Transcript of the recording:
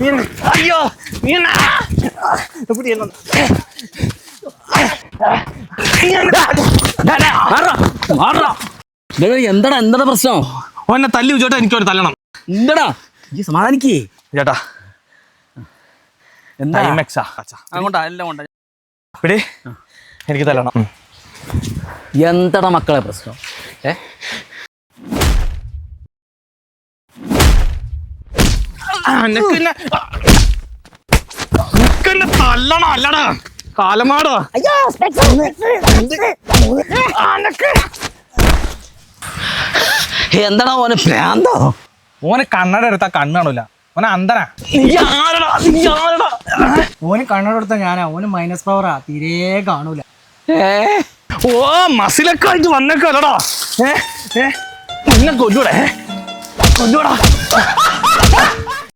നീ- അയ്യോ നീ എന്നാ? எப்படி என்ன? നീ എന്നാ? ഡാ, ഡാ, മാറടാ, മാറടാ. എന്താടാ എന്താടാ പ്രശ്നം ഓനെ തല്ലി ചേട്ടാ എനിക്കൊരു തല്ലണം എന്താടാ ഈ സമാധാനിക്കേ ചേട്ടാ എന്താ ടൈമെക്സാ അങ്ങോട്ടാ എല്ലാം കൊണ്ടാ പിടി എനിക്ക് തല്ലണം ഉം. എന്താടാ മക്കളെ പ്രശ്നം ഏ തല്ലണം അല്ലടാ. കാലമാടോ. എന്താടാ ഓനെ പ്രാന്തോ ഓന് കണ്ണട എടുത്താ കണ്ണ് ഓന ഓനെ അന്തനാ നീ ആരടാ? നീ ആരടാ? ഓന് കണ്ണട എടുത്ത ഞാനാ. ഓന് മൈനസ് പവറാ തീരെ കാണൂല. ഏ? ഓ മസിലൊക്കെ ആയിട്ട് വന്നേക്കല്ലടാ. ഏ ഏ നിന്നെ കൊല്ലൂടെ കൊല്ലൂടാ